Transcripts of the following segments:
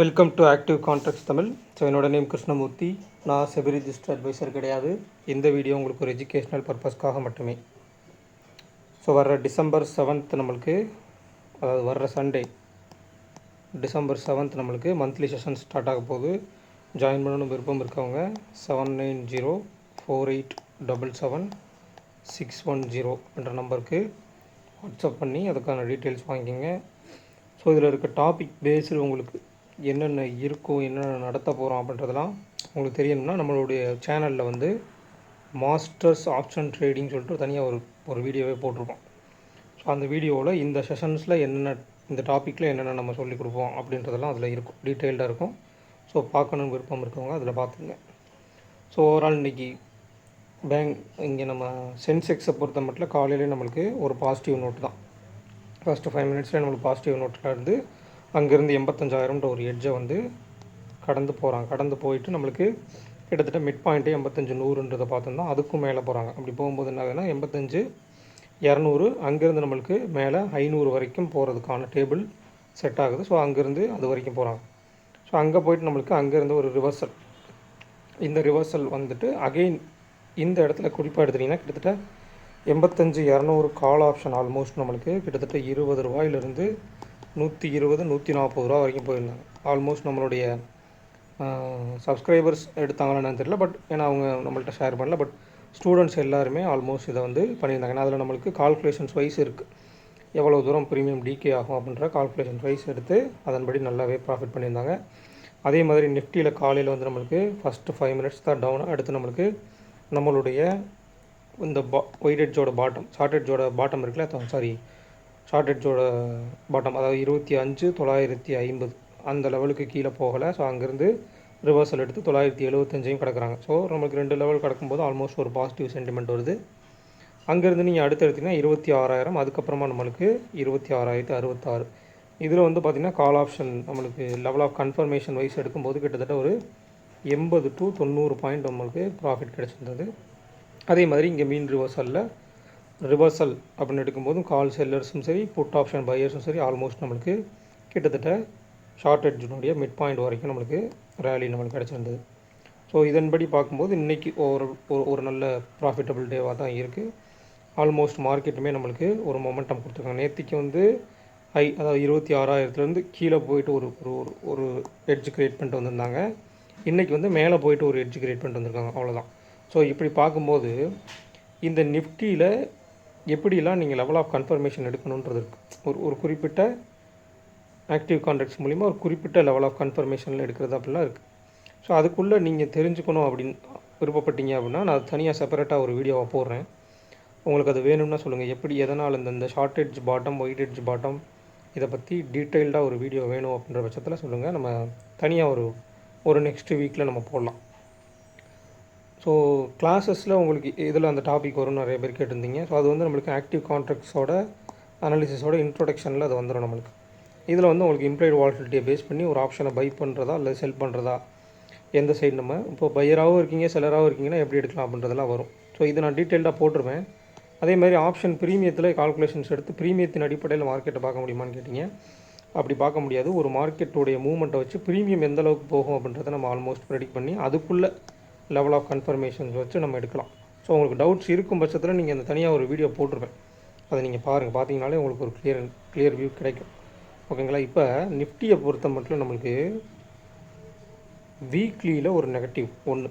Welcome to active contracts Tamil so என்னோட name Krishnamurthy. நான் SEBI register advisor கிடையாது. இந்த வீடியோ உங்களுக்கு ஒரு எஜுகேஷ்னல் பர்பஸ்க்காக மட்டுமே. ஸோ வர்ற டிசம்பர் செவன்த் நம்மளுக்கு அதாவது வர்ற சண்டே டிசம்பர் செவன்த் நம்மளுக்கு மந்த்லி செஷன் ஸ்டார்ட் ஆக போகுது. ஜாயின் பண்ணணும் விருப்பம் இருக்கவங்க seven nine zero four eight double seven six one zero என்ற நம்பருக்கு வாட்ஸ்அப் பண்ணி அதுக்கான டீட்டெயில்ஸ் வாங்கிக்கோங்க. ஸோ இதில் இருக்க டாபிக் பேஸ்டு உங்களுக்கு என்னென்ன இருக்கும் என்னென்ன நடத்த போகிறோம் அப்படின்றதெல்லாம் உங்களுக்கு தெரியணும்னா நம்மளுடைய சேனலில் வந்து மாஸ்டர்ஸ் ஆப்ஷன் ட்ரேடிங் சொல்லிட்டு தனியாக ஒரு ஒரு வீடியோவே போட்டிருப்போம் ஸோ அந்த வீடியோவில் இந்த செஷன்ஸில் என்னென்ன இந்த டாப்பிக்கில் என்னென்ன நம்ம சொல்லிக் கொடுப்போம் அப்படின்றதெல்லாம் அதில் இருக்கும். டீட்டெயில்டாக இருக்கும். ஸோ பார்க்கணுன்னு விருப்பம் இருக்கவங்க அதில் பார்த்துங்க ஸோ ஓவரால் இன்றைக்கி பேங்க் இங்கே நம்ம சென்செக்ஸை பொறுத்த மட்டும் காலையிலே நம்மளுக்கு ஒரு பாசிட்டிவ் நோட் தான். ஃபஸ்ட்டு ஃபைவ் மினிட்ஸில் நம்மளுக்கு பாசிட்டிவ் நோட்டில் இருந்து அங்கேருந்து எண்பத்தஞ்சாயிரம்ன்ற ஒரு எட்ஜை வந்து கடந்து போகிறாங்க கடந்து போயிட்டு நம்மளுக்கு கிட்டத்தட்ட மிட் பாயிண்ட்டு எண்பத்தஞ்சு நூறுன்றதை பார்த்தோம்னா அதுக்கும் மேலே போகிறாங்க அப்படி போகும்போது என்ன ஆகுதுன்னா எண்பத்தஞ்சு இரநூறு அங்கேருந்து நம்மளுக்கு மேலே ஐநூறு வரைக்கும் போகிறதுக்கான டேபிள் செட் ஆகுது. ஸோ அங்கேருந்து அது வரைக்கும் போகிறாங்க ஸோ அங்கே போயிட்டு நம்மளுக்கு அங்கேருந்து ஒரு ரிவர்சல் இந்த ரிவர்சல் வந்துட்டு அகெயின் இந்த இடத்துல குறிப்பாக எடுத்துட்டிங்கன்னா கிட்டத்தட்ட எண்பத்தஞ்சு இரநூறு கால் ஆப்ஷன் ஆல்மோஸ்ட் நம்மளுக்கு கிட்டத்தட்ட இருபது ரூபாயிலிருந்து நூற்றி இருபது நூற்றி நாற்பது ரூபா வரைக்கும் போயிருந்தாங்க. ஆல்மோஸ்ட் நம்மளுடைய சப்ஸ்கிரைபர்ஸ் எடுத்தாங்களான்னு தெரியல பட் ஏன்னா அவங்க நம்மள்ட்ட ஷேர் பண்ணல பட் ஸ்டூடெண்ட்ஸ் எல்லாருமே ஆல்மோஸ்ட் இதை வந்து பண்ணியிருந்தாங்க. ஏன்னா அதில் நம்மளுக்கு கால்குலேஷன்ஸ் வைஸ் இருக்குது எவ்வளோ தூரம் ப்ரீமியம் டிகே ஆகும் அப்படின்ற கால்குலேஷன்ஸ் வைஸ் எடுத்து அதன்படி நல்லாவே ப்ராஃபிட் பண்ணியிருந்தாங்க. அதே மாதிரி நிஃப்டியில் காலையில் வந்து நம்மளுக்கு ஃபஸ்ட்டு ஃபைவ் மினிட்ஸ் தான் டவுன் அடுத்து நம்மளுக்கு நம்மளுடைய இந்த பா ஒயிட் எட்ஜோட பாட்டம் ஷார்ட் எட்ஜோட பாட்டம் இருக்குல்ல சாரி ஷார்ட் பாட்டம் அதாவது இருபத்தி அஞ்சு தொள்ளாயிரத்தி ஐம்பது. அந்த லெவலுக்கு கீழே போகலை. ஸோ அங்கேருந்து ரிவர்சல் எடுத்து தொள்ளாயிரத்தி எழுபத்தஞ்சையும் கிடக்குறாங்க. ஸோ நம்மளுக்கு ரெண்டு லெவல் கிடக்கும்போது ஆல்மோஸ்ட் ஒரு பாசிட்டிவ் சென்டிமெண்ட் வருது. அங்கேருந்து நீங்கள் அடுத்து எடுத்திங்கன்னா இருபத்தி ஆறாயிரம் அதுக்கப்புறமா நம்மளுக்கு இருபத்தி ஆறாயிரத்தி அறுபத்தாறு. இதில் வந்து பார்த்திங்கன்னா கால் ஆப்ஷன் நம்மளுக்கு லெவல் ஆஃப் கன்ஃபர்மேஷன் வைஸ் எடுக்கும்போது கிட்டத்தட்ட ஒரு எண்பது டு தொண்ணூறு பாயிண்ட் நம்மளுக்கு ப்ராஃபிட் கிடச்சிருந்தது. அதே மாதிரி இங்கே மீன் ரிவர்சலில் ரிவர்சல் அப்படின்னு எடுக்கும்போதும் கால் செல்லர்ஸும் சரி புட் ஆப்ஷன் பையர்ஸும் சரி ஆல்மோஸ்ட் நம்மளுக்கு கிட்டத்தட்ட ஷார்ட் எட்ஜினுடைய மிட் பாயிண்ட் வரைக்கும் நம்மளுக்கு ரேலி நம்மளுக்கு கிடச்சிருந்தது. ஸோ இதன்படி பார்க்கும்போது இன்றைக்கி ஒரு ஒரு ஒரு நல்ல ப்ராஃபிட்டபிள் டேவாக தான் இருக்குது ஆல்மோஸ்ட் மார்க்கெட்டுமே நம்மளுக்கு ஒரு மொமெண்டம் கொடுத்துருக்காங்க. நேற்றுக்கு வந்து ஹை அதாவது இருபத்தி ஆறாயிரத்துலேருந்து கீழே போயிட்டு ஒரு ஒரு ஒரு எட்ஜ் க்ரியேட் பண்ணிட்டு வந்திருந்தாங்க. இன்றைக்கி வந்து மேலே போயிட்டு ஒரு எட்ஜ் க்ரியேட் பண்ணிட்டு வந்திருக்காங்க. அவ்வளோதான் ஸோ இப்படி பார்க்கும்போது இந்த நிஃப்டியில் எப்படிலாம் நீங்கள் லெவல் ஆஃப் கன்ஃபர்மேஷன் எடுக்கணுன்றது இருக்குது ஒரு ஒரு குறிப்பிட்ட ஆக்டிவ் கான்டாக்ட்ஸ் மூலிமா ஒரு குறிப்பிட்ட லெவல் ஆஃப் கன்ஃபர்மேஷனில் எடுக்கிறது அப்படிலாம் இருக்குது ஸோ அதுக்குள்ளே நீங்கள் தெரிஞ்சுக்கணும் அப்படின்னு விருப்பப்பட்டீங்க அப்படின்னா நான் தனியாக செப்பரேட்டாக ஒரு வீடியோவை போடுறேன். உங்களுக்கு அது வேணும்னா சொல்லுங்கள் எப்படி எதனால் இந்த இந்த short edge bottom wide edge bottom இதை பற்றி டீட்டெயில்டாக ஒரு வீடியோ வேணும் அப்படின்ற பட்சத்தில் சொல்லுங்கள் நம்ம தனியாக ஒரு ஒரு நெக்ஸ்ட் வீக்கில் நம்ம போடலாம். ஸோ கிளாஸஸில் உங்களுக்கு இதில் அந்த டாபிக் வரும் நிறைய பேர் கேட்டிருந்தீங்க. ஸோ அது வந்து நம்மளுக்கு ஆக்டிவ் கான்ட்ராக்ட்ஸோட அனாலிசிஸோட இன்ட்ரொடக்ஷனில் அது வந்துடும் நம்மளுக்கு. இதில் வந்து உங்களுக்கு இம்ப்ளாய்டு வால்டிலிட்டியை பேஸ் பண்ணி ஒரு ஆப்ஷனை பை பண்ணுறதா இல்லை செல் பண்ணுறதா எந்த சைடு நம்ம இப்போ பையராகவும் இருக்கீங்க செல்லராகவும் இருக்கீங்கன்னா எப்படி எடுக்கலாம் அப்படின்றதெல்லாம் வரும். ஸோ இது நான் டீட்டெயில்டாக போட்டுருவேன். அதே மாதிரி ஆப்ஷன் ப்ரீமியத்தில் கால்குலேஷன்ஸ் எடுத்து ப்ரீமியத்தின் அடிப்படையில் மார்க்கெட்டை பார்க்க முடியுமான்னு கேட்டிங்க. அப்படி பார்க்க முடியாது. ஒரு மார்க்கெட்டுடைய மூவ்மெண்ட்டை வச்சு ப்ரீமியம் எந்த அளவுக்கு போகும் அப்படின்றத நம்ம ஆல்மோஸ்ட் ப்ரெடிக்ட் பண்ணி அதுக்குள்ளே லெவல் ஆஃப் கன்ஃபர்மேஷன்ஸ் வச்சு நம்ம எடுக்கலாம். ஸோ உங்களுக்கு டவுட்ஸ் இருக்கும் பட்சத்தில் நீங்கள் அந்த தனியாக ஒரு வீடியோ போட்டிருப்பேன். அதை நீங்கள் பாருங்கள் பார்த்தீங்கனாலே உங்களுக்கு ஒரு கிளியர் கிளியர் வியூ கிடைக்கும். ஓகேங்களா இப்போ நிஃப்டியை பொறுத்த மட்டும் நம்மளுக்கு வீக்லியில் ஒரு நெகட்டிவ் ஒன்று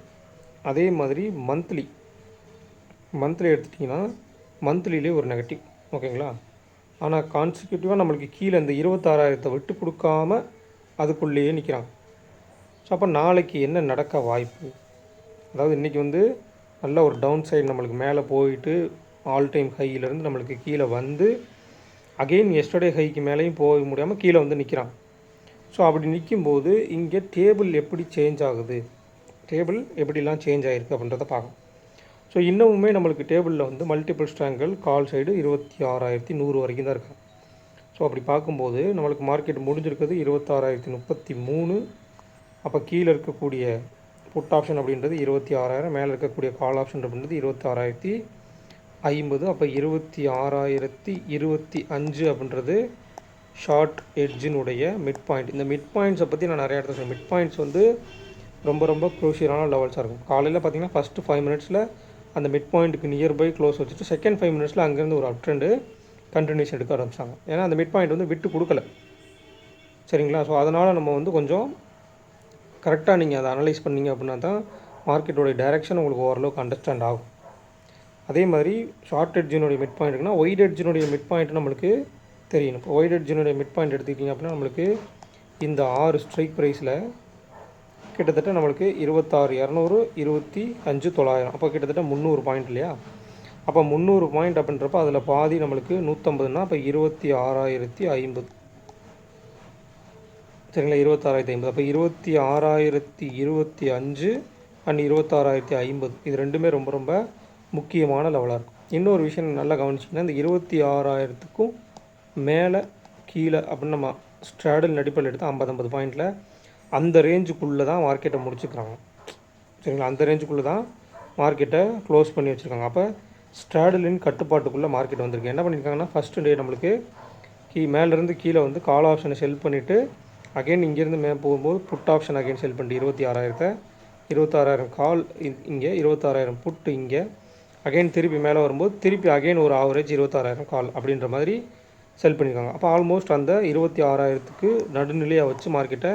அதே மாதிரி மந்த்லி மந்த்லி எடுத்துட்டிங்கன்னா மந்த்லிலே ஒரு நெகட்டிவ் ஓகேங்களா ஆனால் கான்சிக்யூட்டிவாக நம்மளுக்கு கீழே இந்த இருபத்தாறாயிரத்தை விட்டு கொடுக்காம அதுக்குள்ளேயே நிற்கிறாங்க ஸோ அப்போ நாளைக்கு என்ன நடக்க வாய்ப்பு? அதாவது இன்றைக்கி வந்து நல்ல ஒரு டவுன் சைடு நம்மளுக்கு மேலே போயிட்டு ஆல் டைம் ஹையிலேருந்து நம்மளுக்கு கீழே வந்து அகெயின் எஸ்டர்டே ஹைக்கு மேலேயும் போக முடியாமல் கீழே வந்து நிற்கிறான் ஸோ அப்படி நிற்கும்போது இங்கே டேபிள் எப்படி சேஞ்ச் ஆகுது? டேபிள் எப்படிலாம் சேஞ்ச் ஆகிருக்கு அப்படின்றத பார்க்கணும் ஸோ இன்னமுமே நம்மளுக்கு டேபிளில் வந்து மல்டிபிள் ஸ்ட்ராங்கல் கால் சைடு இருபத்தி ஆறாயிரத்தி நூறு வரைக்கும் தான் இருக்காங்க ஸோ அப்படி பார்க்கும்போது நம்மளுக்கு மார்க்கெட் முடிஞ்சிருக்கிறது இருபத்தாறாயிரத்தி முப்பத்தி மூணு. அப்போ கீழே இருக்கக்கூடிய புட் ஆப்ஷன் அப்படின்றது இருபத்தி ஆறாயிரம் மேலே இருக்கக்கூடிய கால் ஆப்ஷன் அப்படின்றது இருபத்தி ஆறாயிரத்தி ஐம்பது அப்போ இருபத்தி ஆறாயிரத்தி இருபத்தி அஞ்சு அப்படின்றது ஷார்ட் எட்ஜினுடைய மிட் பாயிண்ட் இந்த மிட் பாயிண்ட்ஸை பற்றி நான் நிறைய இடத்துல சொல்லுவேன் மிட் பாயிண்ட்ஸ் வந்து ரொம்ப ரொம்ப குரூஷியலான லெவல்ஸாக இருக்கும். காலையில் பார்த்தீங்கன்னா ஃபஸ்ட்டு ஃபைவ் மினிட்ஸில் அந்த மிட் பாயிண்ட்டுக்கு நியர்பை க்ளோஸ் வச்சுட்டு செகண்ட் ஃபைவ் மினிட்ஸில் அங்கேருந்து ஒரு அப் ட்ரெண்டு கண்டினியூஷன் எடுக்க ஆரம்பிச்சாங்க. ஏன்னா அந்த மிட் பாயிண்ட் வந்து விட்டு கொடுக்கல. சரிங்களா? ஸோ அதனால் நம்ம வந்து கொஞ்சம் கரெக்டாக நீங்கள் அதை அனலைஸ் பண்ணீங்க அப்படின்னா தான் மார்க்கெட்டோடைய டைரெக்ஷன் உங்களுக்கு ஓரளவுக்கு அண்டர்ஸ்டாண்ட் ஆகும். அதே மாதிரி ஷார்ட் எட்ஜினுடைய மிட் பாயிண்ட் இருக்குன்னா ஒயிட் எட்ஜினுடைய மிட் பாயிண்ட் நம்மளுக்கு தெரியணும் இப்போ ஒயிட் எட்ஜினுடைய மிட் பாயிண்ட் எடுத்துக்கிட்டிங்க அப்படின்னா நம்மளுக்கு இந்த ஆறு ஸ்ட்ரைக் ப்ரைஸில் கிட்டத்தட்ட நம்மளுக்கு இருபத்தாறு இரநூறு இருபத்தி அஞ்சு தொள்ளாயிரம். அப்போ கிட்டத்தட்ட முந்நூறு பாயிண்ட் இல்லையா? அப்போ முந்நூறு பாயிண்ட் அப்படின்றப்ப அதில் பாதி நம்மளுக்கு நூற்றம்பதுன்னா அப்போ இருபத்தி ஆறாயிரத்தி ஐம்பது. சரிங்களா இருபத்தாறாயிரத்தி ஐம்பது. அப்போ இருபத்தி ஆறாயிரத்தி இருபத்தி அஞ்சு அண்ட் இருபத்தாறாயிரத்தி ஐம்பது. இது ரெண்டுமே ரொம்ப ரொம்ப முக்கியமான லெவலாக இருக்கும். இன்னொரு விஷயம் நல்லா கவனிச்சிங்கன்னா இந்த இருபத்தி ஆறாயிரத்துக்கும் மேலே கீழே அப்படின்னு நம்ம ஸ்ட்ராடல் நடிப்பில் எடுத்து ஐம்பது ஐம்பது பாயிண்டில் அந்த ரேஞ்சுக்குள்ளே தான் மார்க்கெட்டை முடிச்சுக்கிறாங்க. சரிங்களா? அந்த ரேஞ்சுக்குள்ளே தான் மார்க்கெட்டை க்ளோஸ் பண்ணி வச்சுருக்காங்க. அப்போ ஸ்ட்ராடலின் கட்டுப்பாட்டுக்குள்ளே மார்க்கெட் வந்திருக்கு. என்ன பண்ணியிருக்காங்கன்னா ஃபஸ்ட்டு டே நம்மளுக்கு கீ மேலேருந்து கீழே வந்து கால் ஆப்ஷனை செல் பண்ணிவிட்டு அகைன் இங்கேருந்து மே போகும்போது புட் ஆப்ஷன் அகைன் செல் பண்ணிட்டு இருபத்தி ஆறாயிரத்தை இருபத்தாறாயிரம் கால் இங்கே இருபத்தாறாயிரம் புட்டு இங்கே. அகைன் திருப்பி மேலே வரும்போது திருப்பி அகைன் ஒரு ஆவரேஜ் இருபத்தாறாயிரம் கால் அப்படின்ற மாதிரி செல் பண்ணியிருக்காங்க அப்போ ஆல்மோஸ்ட் அந்த இருபத்தி ஆறாயிரத்துக்கு நடுநிலையாக வச்சு மார்க்கெட்டை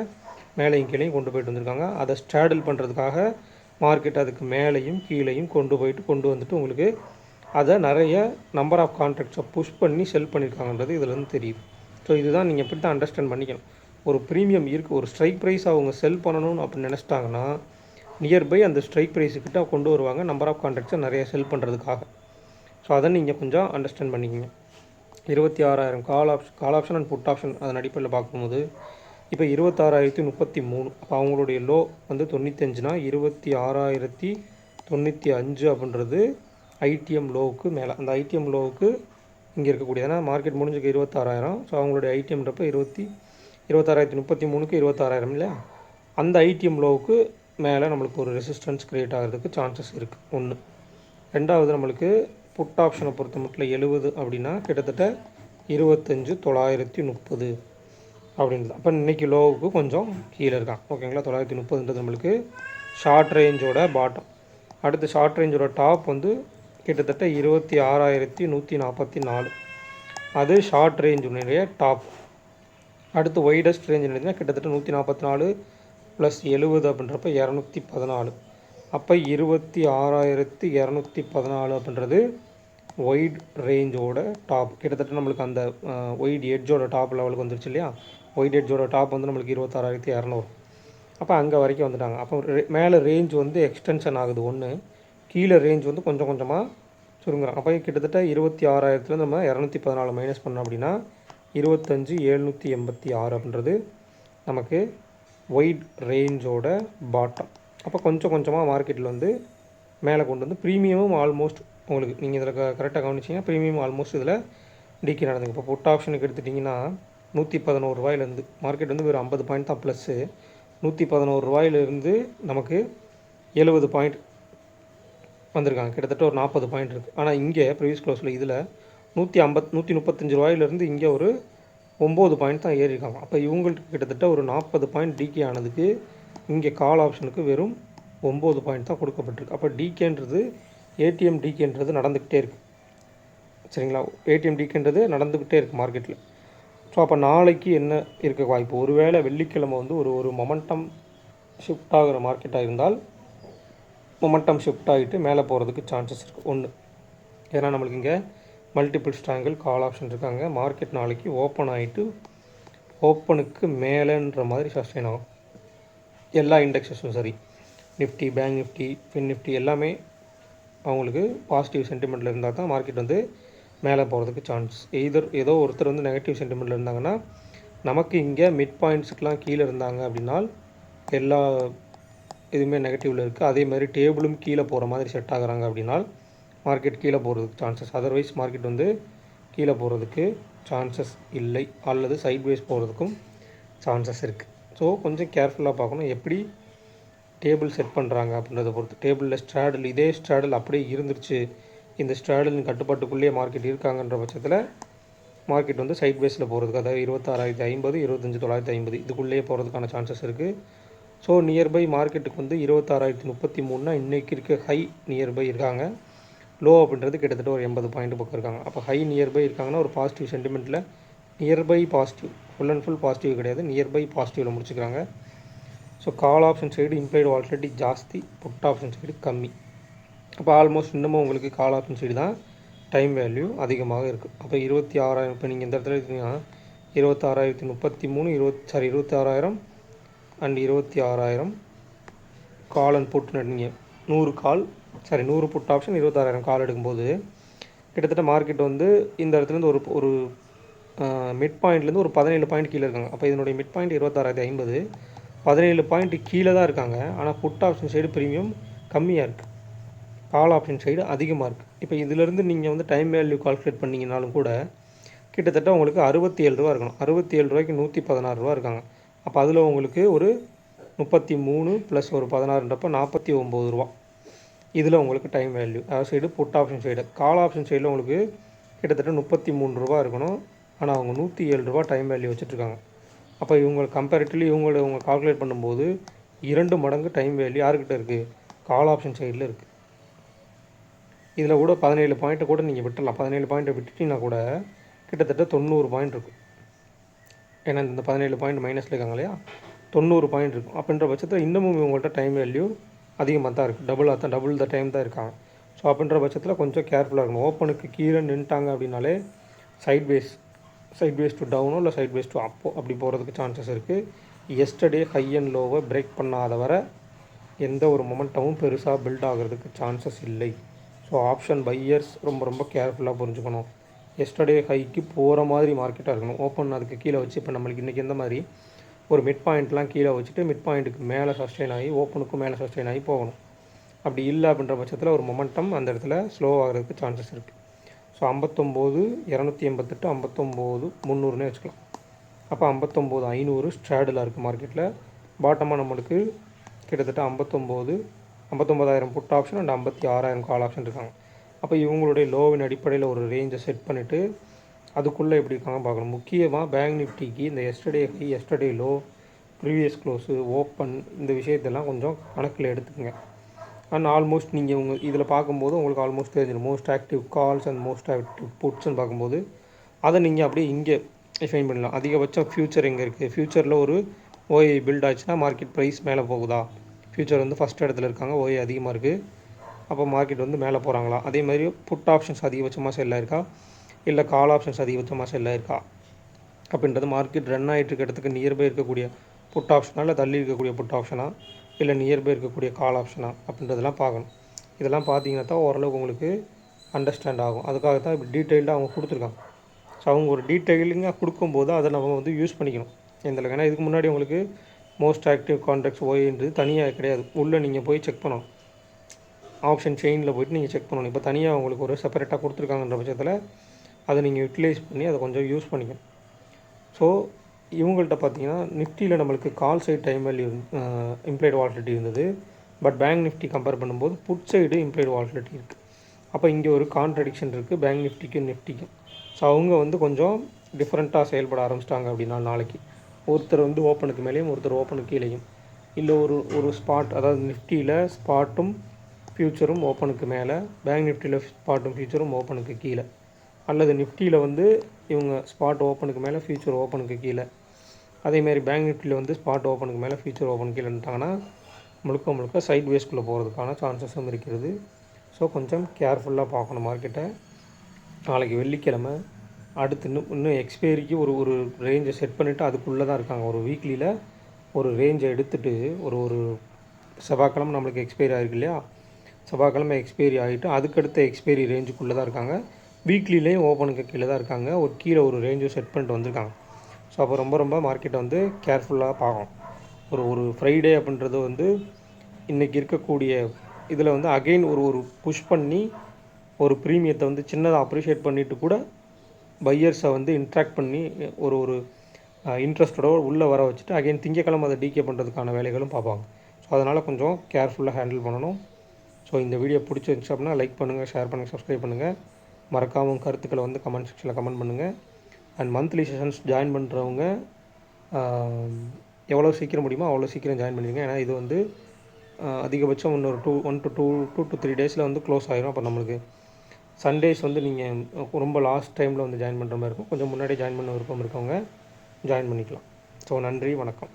மேலேயும் கீழேயும் கொண்டு போயிட்டு வந்திருக்காங்க. அதை ஸ்ட்ராடில் பண்ணுறதுக்காக மார்க்கெட் அதுக்கு மேலேயும் கீழேயும் கொண்டு போயிட்டு கொண்டு வந்துட்டு உங்களுக்கு அதை நிறைய நம்பர் ஆஃப் கான்ட்ராக்ட்ஸை புஷ் பண்ணி செல் பண்ணியிருக்காங்கன்றது இதுலேருந்து தெரியுது. ஸோ இதுதான் நீங்கள் எப்படி தான் அண்டர்ஸ்டாண்ட் பண்ணிக்கணும். ஒரு ப்ரீமியம் இருக்குது ஒரு ஸ்ட்ரைக் ப்ரைஸ் அவங்க செல் பண்ணணும்னு அப்படின்னு நினச்சிட்டாங்கன்னா நியர்பை அந்த ஸ்ட்ரைக் ப்ரைஸுக்கிட்ட கொண்டு வருவாங்க. நம்பர் ஆஃப் கான்ட்ராக்ட்ஸை நிறைய செல் பண்ணுறதுக்காக ஸோ அதை நீங்கள் கொஞ்சம் அண்டர்ஸ்டாண்ட் பண்ணிக்கங்க. இருபத்தி ஆறாயிரம் call option call option and put option அதன் அடிப்படையில் பார்க்கும்போது இப்போ இருபத்தாறாயிரத்தி முப்பத்தி மூணு. அப்போ அவங்களுடைய லோ வந்து தொண்ணூத்தஞ்சுனா இருபத்தி ஆறாயிரத்தி தொண்ணூற்றி அஞ்சு அப்படின்றது ஐடிஎம் லோவுக்கு மேலே. அந்த ஐடிஎம் லோவுக்கு இங்கே இருக்கக்கூடிய ஏன்னா மார்க்கெட் முடிஞ்சுக்கு இருபத்தாறாயிரம் ஸோ அவங்களுடைய ஐடிஎம்ன்றப்ப இருபத்தி இருபத்தாறாயிரத்தி முப்பத்தி மூணுக்கு இருபத்தாறாயிரம் இல்லையா? அந்த ஐடிஎம் லோவுக்கு மேலே நம்மளுக்கு ஒரு ரெசிஸ்டன்ஸ் க்ரியேட் ஆகிறதுக்கு சான்சஸ் இருக்குது ஒன்று ரெண்டாவது நம்மளுக்கு புட் ஆப்ஷனை பொறுத்த மட்டும் எழுபது அப்படின்னா கிட்டத்தட்ட இருபத்தஞ்சு தொள்ளாயிரத்தி முப்பது அப்படின்றது. அப்போ இன்றைக்கி லோவுக்கு கொஞ்சம் கீழே இருக்கான். ஓகேங்களா தொள்ளாயிரத்தி முப்பதுன்றது நம்மளுக்கு ஷார்ட் ரேஞ்சோட பாட்டம் அடுத்து ஷார்ட் ரேஞ்சோட டாப் வந்து கிட்டத்தட்ட இருபத்தி ஆறாயிரத்தி நூற்றி நாற்பத்தி நாலு. அது ஷார்ட் ரேஞ்சுடைய டாப் அடுத்து ஒய்டஸ்ட் ரேஞ்ச் எடுத்திங்கன்னா கிட்டத்தட்ட நூற்றி நாற்பத்தி நாலு ப்ளஸ் எழுபது அப்படின்றப்ப இரநூத்தி பதினாலு அப்போ இருபத்தி ஆறாயிரத்தி இரநூத்தி பதினாலு அப்படின்றது ஒயிட் ரேஞ்சோட டாப் கிட்டத்தட்ட நம்மளுக்கு அந்த ஒயிட் எட்ஜோட டாப் லெவலுக்கு வந்துருச்சு இல்லையா? ஒயிட் எட்ஜோட டாப் வந்து நம்மளுக்கு இருபத்தாறாயிரத்தி இரநூறு. அப்போ அங்கே வரைக்கும் வந்துட்டாங்க. அப்போ மேலே ரேஞ்ச் வந்து எக்ஸ்டென்ஷன் ஆகுது ஒன்று கீழே ரேஞ்ச் வந்து கொஞ்சம் கொஞ்சமாக சுருங்குறாங்க. அப்போ கிட்டத்தட்ட இருபத்தி ஆறாயிரத்துலேருந்து நம்ம இரநூத்தி பதினாலு மைனஸ் பண்ணோம் அப்படின்னா இருபத்தஞ்சு எழுநூற்றி எண்பத்தி ஆறு அப்படின்றது நமக்கு ஒயிட் ரேஞ்சோட பாட்டம் அப்போ கொஞ்சம் கொஞ்சமாக மார்க்கெட்டில் வந்து மேலே கொண்டு வந்து ப்ரீமியமும் ஆல்மோஸ்ட் உங்களுக்கு நீங்கள் இதில் கரெக்டாக கவனிச்சிங்கன்னா ப்ரீமியம் ஆல்மோஸ்ட் இதில் டிக்கி நடந்துங்க. இப்போ புட் ஆப்ஷனுக்கு எடுத்துட்டிங்கன்னா நூற்றி பதினோரு ரூபாயிலேருந்து மார்க்கெட் வந்து ஒரு ஐம்பது பாயிண்ட் தான் ப்ளஸ்ஸு நூற்றி பதினோரு ரூபாயிலிருந்து நமக்கு எழுபது பாயிண்ட் வந்திருக்காங்க. கிட்டத்தட்ட ஒரு நாற்பது பாயிண்ட் இருக்குது ஆனால் இங்கே ப்ரீவியஸ் க்ளோஸில் இதில் நூற்றி ஐம்பத் நூற்றி முப்பத்தஞ்சு ரூபாயிலிருந்து இங்கே ஒரு ஒம்பது பாயிண்ட் தான் ஏறியிருக்காங்க. அப்போ இவங்களுக்கு கிட்டத்தட்ட ஒரு நாற்பது பாயிண்ட் டிகே ஆனதுக்கு இங்கே கால் ஆப்ஷனுக்கு வெறும் ஒம்பது பாயிண்ட் தான் கொடுக்கப்பட்டிருக்கு. அப்போ டிகேன்றது ஏடிஎம் டிகேன்றது நடந்துக்கிட்டே இருக்குது சரிங்களா? ஏடிஎம் டிகேன்றது நடந்துக்கிட்டே இருக்குது மார்க்கெட்டில் ஸோ அப்போ நாளைக்கு என்ன இருக்க வாய்ப்பு? ஒருவேளை வெள்ளிக்கிழமை வந்து ஒரு ஒரு மொமெண்டம் ஷிஃப்ட் ஆகிற மார்க்கெட்டாக இருந்தால் மொமெண்டம் ஷிஃப்ட் ஆகிட்டு மேலே போகிறதுக்கு சான்சஸ் இருக்குது ஒன்று ஏன்னா நம்மளுக்கு இங்கே மல்டிபிள் ஸ்ட்ராங்கில் கால் ஆப்ஷன் இருக்காங்க. மார்க்கெட் நாளைக்கு ஓப்பன் ஆகிட்டு ஓப்பனுக்கு மேலேன்ற மாதிரி சஸ்டெயின் ஆகும். எல்லா இண்டெக்ஸஸும் சரி. Nifty bank Nifty fin Nifty எல்லாமே அவங்களுக்கு பாசிட்டிவ் சென்டிமெண்ட்டில் இருந்தால் தான் மார்க்கெட் வந்து மேலே போகிறதுக்கு சான்ஸ் எய்தர் ஏதோ ஒருத்தர் வந்து நெகட்டிவ் சென்டிமெண்ட்டில் இருந்தாங்கன்னா நமக்கு இங்கே மிட் பாயிண்ட்ஸுக்கெலாம் கீழே இருந்தாங்க அப்படின்னால் எல்லா இதுவுமே நெகட்டிவில் இருக்குது அதே மாதிரி டேபிளும் கீழே போகிற மாதிரி செட் ஆகுறாங்க அப்படின்னால் மார்க்கெட் கீழே போகிறதுக்கு சான்சஸ் அதர்வைஸ் மார்க்கெட் வந்து கீழே போகிறதுக்கு சான்சஸ் இல்லை. அல்லது சைட்வைஸ் போகிறதுக்கும் சான்சஸ் இருக்குது ஸோ கொஞ்சம் கேர்ஃபுல்லாக பார்க்கணும். எப்படி டேபிள் செட் பண்ணுறாங்க அப்படின்றத பொறுத்து. டேபிளில் ஸ்ட்ராடல் இதே ஸ்ட்ராடல் அப்படியே இருந்துருச்சு. இந்த ஸ்ட்ராடலின் கட்டுப்பாட்டுக்குள்ளேயே மார்க்கெட் இருக்காங்கன்ற பட்சத்தில் மார்க்கெட் வந்து சைட் பேஸில் போகிறதுக்கு அதாவது இருபத்தாறாயிரத்தி ஐம்பது இருபத்தஞ்சி தொள்ளாயிரத்தி ஐம்பது இதுக்குள்ளேயே போகிறதுக்கான சான்சஸ் இருக்குது ஸோ நியர்பை மார்க்கெட்டுக்கு வந்து இருபத்தாறாயிரத்தி முப்பத்தி மூணுனா இன்றைக்கி இருக்க ஹை நியர்பை இருக்காங்க. லோ அப்படின்றது கிட்டத்தட்ட ஒரு எண்பது பாயிண்ட் பக்கம் இருக்காங்க. அப்போ ஹை நியர்பை இருக்காங்கன்னா ஒரு positive சென்டிமெண்ட்டில் nearby positive full and full positive கிடையாது. நியர்பை பாசிட்டிவில் முடிச்சுக்கிறாங்க. So call option side implied volatility ஜாஸ்தி புட் ஆப்ஷன் சைடு கம்மி. அப்போ ஆல்மோஸ்ட் இன்னமும் உங்களுக்கு கால் ஆப்ஷன் சைடு தான் டைம் வேல்யூ அதிகமாக இருக்குது அப்போ இருபத்தி ஆறாயிரம் இப்போ நீங்கள் இந்த இடத்துல இருக்கீங்கன்னா இருபத்தாறாயிரத்தி முப்பத்தி மூணு இருபத் சாரி இருபத்தி ஆறாயிரம் அண்ட் இருபத்தி ஆறாயிரம். கால் அண்ட் புட் நீங்கள் நூறு கால் சாரி நூறு புட் ஆப்ஷன் இருபத்தாறாயிரம் கால் எடுக்கும்போது கிட்டத்தட்ட மார்க்கெட் வந்து இந்த இடத்துலேருந்து ஒரு ஒரு மிட் பாயிண்ட்லேருந்து ஒரு பதினேழு பாயிண்ட் கீழே இருக்காங்க. அப்போ இதனுடைய மிட் பாயிண்ட் இருபத்தாறாயிரத்தி ஐம்பது. பதினேழு பாயிண்ட் கீழே தான் இருக்காங்க. ஆனால் புட் ஆப்ஷன் சைடு ப்ரீமியம் கம்மியாக இருக்குது கால் ஆப்ஷன் சைடு அதிகமாக இருக்குது இப்போ இதிலேருந்து நீங்கள் வந்து டைம் வேல்யூ கால்குலேட் பண்ணிங்கனாலும் கூட கிட்டத்தட்ட உங்களுக்கு அறுபத்தி ஏழு ரூபா இருக்கணும். அறுபத்தி ஏழு ரூபாய்க்கு நூற்றி பதினாறு ரூபா இருக்காங்க. அப்போ அதில் உங்களுக்கு ஒரு முப்பத்தி மூணு ப்ளஸ் ஒரு பதினாறுன்றப்போ நாற்பத்தி ஒம்பது ரூபா. இதில் உங்களுக்கு டைம் வேல்யூ அதாவது side put option side call option சைடில் உங்களுக்கு கிட்டத்தட்ட முப்பத்தி மூணு ரூபா இருக்கணும். ஆனால் அவங்க நூற்றி ஏழு ரூபா டைம் வேல்யூ வச்சுட்ருக்காங்க. அப்போ இவங்க கம்பேரிட்டிவ்லி இவங்களோட இவங்க கால்குலேட் பண்ணும்போது இரண்டு மடங்கு டைம் வேல்யூ யாருக்கிட்ட இருக்குது கால் ஆப்ஷன் சைடில் இருக்குது இதில் கூட பதினேழு பாயிண்ட்டை கூட நீங்கள் விட்டுடலாம் பதினேழு பாயிண்ட்டை விட்டுட்டிங்கன்னா கூட கிட்டத்தட்ட தொண்ணூறு பாயிண்ட் இருக்கும். ஏன்னா இந்த பதினேழு பாயிண்ட் மைனஸில் இருக்காங்க இல்லையா? தொண்ணூறு பாயிண்ட் இருக்கும். அப்படின்ற பட்சத்தில் இன்னமும் இவங்கள்ட்ட டைம் வேல்யூ அதிகமாக தான் இருக்குது டபுளாக தான் டபுள் த டைம் தான் இருக்காங்க. ஸோ அப்படின்ற பட்சத்தில் கொஞ்சம் கேர்ஃபுல்லாக இருக்கணும். ஓப்பனுக்கு கீழே நின்ட்டாங்க அப்படின்னாலே side base side base to டவுனோ இல்லை சைட் பேஸ் டு அப்போ அப்படி போகிறதுக்கு சான்சஸ் இருக்குது எஸ்டர்டே ஹை அண்ட் லோவை பிரேக் பண்ணாத வர எந்த ஒரு மொமெண்டமும் பெருசாக பில்ட் ஆகிறதுக்கு சான்சஸ் இல்லை. ஸோ ஆப்ஷன் பையர்ஸ் ரொம்ப ரொம்ப கேர்ஃபுல்லாக புரிஞ்சுக்கணும். எஸ்டர்டே ஹைக்கு போகிற மாதிரி மார்க்கெட்டாக இருக்கணும். ஓப்பன் அதுக்கு கீழே வச்சு இப்போ நம்மளுக்கு இன்றைக்கி எந்த மாதிரி ஒரு மிட் பாயிண்ட்லாம் கீழே வச்சுட்டு மிட் பாயிண்ட்டுக்கு மேலே சஸ்டெயின் ஆகி ஓப்பனுக்கும் மேலே சஸ்டெயின் ஆகி போகணும். அப்படி இல்லை அப்படின்ற பட்சத்தில் ஒரு மொமெண்டம் அந்த இடத்துல ஸ்லோ ஆகிறதுக்கு சான்சஸ் இருக்குது ஸோ ஐம்பத்தொம்போது இரநூத்தி எண்பத்தெட்டு ஐம்பத்தொம்போது முந்நூறுனே வச்சுக்கலாம். அப்போ ஐம்பத்தொம்போது ஐநூறு ஸ்ட்ராடில் இருக்குது மார்க்கெட்டில் பாட்டமாக நம்மளுக்கு கிட்டத்தட்ட ஐம்பத்தொம்போது ஐம்பத்தொம்பதாயிரம் புட் ஆப்ஷன் அண்ட் ஐம்பத்தி ஆறாயிரம் கால் ஆப்ஷன் இருக்காங்க. அப்போ இவங்களுடைய லோவின் அடிப்படையில் ஒரு ரேஞ்சை செட் பண்ணிவிட்டு அதுக்குள்ளே எப்படி இருக்காங்க பார்க்கணும். முக்கியமாக பேங்க் நிஃப்டிக்கு இந்த yesterday high yesterday low previous close open இந்த விஷயத்தெல்லாம் கொஞ்சம் கணக்கில் எடுத்துக்கங்க. அண்ட் ஆல்மோஸ்ட் நீங்கள் உங்கள் இதில் பார்க்கும்போது உங்களுக்கு ஆல்மோஸ்ட் தெரிஞ்சிடும். Most active calls and most active புட்ஸ்ன்னு பார்க்கும்போது அதை நீங்கள் அப்படியே இங்கே ஃபைன் பண்ணலாம். அதிகபட்சம் ஃப்யூச்சர் எங்கே இருக்குது ஃப்யூச்சரில் ஒரு ஓஏ பில்ட் ஆச்சுன்னா மார்க்கெட் ப்ரைஸ் மேலே போகுதா? ஃப்யூச்சர் வந்து ஃபஸ்ட் இடத்துல இருக்காங்க ஓஏ அதிகமாக இருக்குது அப்போ மார்க்கெட் வந்து மேலே போகிறாங்களா அதே மாதிரி புட் ஆப்ஷன்ஸ் அதிகபட்சமாக செல்லாக இருக்கா இல்லை கால் ஆப்ஷன்ஸ் அதிகபட்சமாக செல்ல இருக்கா? அப்படின்றது மார்க்கெட் ரன் ஆகிட்டு இருக்க இடத்துக்கு நியர்பை இருக்கக்கூடிய புட் ஆப்ஷனா இல்லை தள்ளி இருக்கக்கூடிய புட் ஆப்ஷனா இல்லை நியர்பை இருக்கக்கூடிய கால் ஆப்ஷனா அப்படின்றதெல்லாம் பார்க்கணும். இதெல்லாம் பார்த்தீங்கன்னா தான் ஓரளவுக்கு உங்களுக்கு அண்டர்ஸ்டாண்ட் ஆகும். அதுக்காக தான் இப்படி டீட்டெயில்டாக அவங்க கொடுத்துருக்காங்க. ஸோ அவங்க ஒரு டீட்டெயிலிங்காக கொடுக்கும்போது அதை நம்ம வந்து யூஸ் பண்ணிக்கணும். எந்த ஏன்னா இதுக்கு முன்னாடி உங்களுக்கு மோஸ்ட் ஆக்டிவ் கான்ட்ராக்ட்ஸ் ஓய்ன்றது தனியாக கிடையாது. உள்ளே நீங்கள் போய் செக் பண்ணணும். ஆப்ஷன் செயினில் போய்ட்டு நீங்கள் செக் பண்ணணும். இப்போ தனியாக உங்களுக்கு ஒரு செப்பரேட்டாக கொடுத்துருக்காங்கன்ற பட்சத்தில் அதை நீங்கள் யூட்டிலைஸ் பண்ணி அதை கொஞ்சம் யூஸ் பண்ணிக்கணும். ஸோ இவங்கள்ட்ட பார்த்தீங்கன்னா நிஃப்டியில் நம்மளுக்கு call side time value implied volatility இருந்தது. பட் பேங்க் நிஃப்டி கம்பேர் பண்ணும்போது புட் சைடு இம்ப்ளைடு வால்டிலிட்டி இருக்குது அப்போ இங்கே ஒரு கான்ட்ரடிக்ஷன் இருக்குது பேங்க் நிஃப்டிக்கும் நிஃப்டிக்கும் ஸோ அவங்க வந்து கொஞ்சம் டிஃப்ரெண்ட்டாக செயல்பட ஆரம்பிச்சிட்டாங்க அப்படின்னா நாளைக்கு. ஒருத்தர் வந்து ஓப்பனுக்கு மேலேயும் ஒருத்தர் ஓப்பனுக்கு கீழேயும். இல்லை ஒரு ஒரு ஸ்பாட் அதாவது நிஃப்டியில் ஸ்பாட்டும் ஃப்யூச்சரும் ஓப்பனுக்கு மேலே பேங்க் நிஃப்டியில் ஸ்பாட்டும் ஃப்யூச்சரும் ஓப்பனுக்கு கீழே. அல்லது நிஃப்டியில் வந்து இவங்க ஸ்பாட் ஓப்பனுக்கு மேலே ஃபியூச்சர் ஓப்பனுக்கு கீழே. அதேமாரி பேங்க் நிஃப்டியில் வந்து ஸ்பாட் ஓப்பனுக்கு மேலே ஃபியூச்சர் ஓப்பன் கீழேன்ட்டாங்கன்னா முழுக்க முழுக்க சைட் வேஸ்க்குள்ளே போகிறதுக்கான சான்சஸும் இருக்கிறது. ஸோ கொஞ்சம் கேர்ஃபுல்லாக பார்க்கணும் மார்க்கெட்டை நாளைக்கு வெள்ளிக்கிழமை அடுத்து இன்னும் இன்னும் எக்ஸ்பைரிக்கு ஒரு ஒரு ரேஞ்சை செட் பண்ணிவிட்டு அதுக்குள்ளே தான் இருக்காங்க. ஒரு வீக்லியில் ஒரு ரேஞ்சை எடுத்துகிட்டு ஒரு ஒரு செவ்வாய்க்கிழமை நம்மளுக்கு எக்ஸ்பைரி ஆகிருக்கு இல்லையா? செவ்வாய்க்கிழமை எக்ஸ்பைரி ஆகிட்டு அதுக்கடுத்த எக்ஸ்பைரி ரேஞ்சுக்குள்ளே தான் இருக்காங்க. வீக்லிலேயும் ஓப்பனுக்கு கீழே தான் இருக்காங்க. ஒரு கீழே ஒரு ரேஞ்சும் செட் பண்ணிட்டு வந்திருக்காங்க. ஸோ அப்போ ரொம்ப ரொம்ப மார்க்கெட்டை வந்து கேர்ஃபுல்லாக பார்க்கணும். ஒரு ஒரு ஃப்ரைடே அப்படின்றது வந்து இன்றைக்கி இருக்கக்கூடிய இதில் வந்து அகெயின் ஒரு ஒரு புஷ் பண்ணி ஒரு ப்ரீமியத்தை வந்து சின்னதாக அப்ரிஷியேட் பண்ணிவிட்டு கூட பையர்ஸை வந்து இன்ட்ராக்ட் பண்ணி ஒரு ஒரு இன்ட்ரெஸ்டோட உள்ளே வர வச்சுட்டு அகைன் திங்கக்கிழமை அதை டிகே பண்ணுறதுக்கான வேலைகளும் பார்ப்பாங்க. ஸோ அதனால் கொஞ்சம் கேர்ஃபுல்லாக ஹேண்டில் பண்ணணும். ஸோ இந்த வீடியோ பிடிச்சிருந்துச்சு அப்படின்னா லைக் பண்ணுங்கள் ஷேர் பண்ணுங்கள் சப்ஸ்கிரைப் பண்ணுங்கள் மறக்காமல் கருத்துக்களை வந்து கமெண்ட் செக்ஷனில் கமெண்ட் பண்ணுங்கள் அண்ட் மந்த்லி செஷன்ஸ் ஜாயின் பண்ணுறவங்க எவ்வளோ சீக்கிரம் முடியுமோ அவ்வளோ சீக்கிரம் ஜாயின் பண்ணிடுங்க. ஏன்னா இது வந்து அதிகபட்சம் இன்னொரு two one to two two to three டேஸில் வந்து க்ளோஸ் ஆகிரும் அப்போ நம்மளுக்கு. சண்டேஸ் வந்து நீங்கள் ரொம்ப லாஸ்ட் டைமில் வந்து ஜாயின் பண்ணுற மாதிரி இருக்கும். கொஞ்சம் முன்னாடி ஜாயின் பண்ண விருப்பம் இருக்கவங்க ஜாயின் பண்ணிக்கலாம். ஸோ நன்றி வணக்கம்.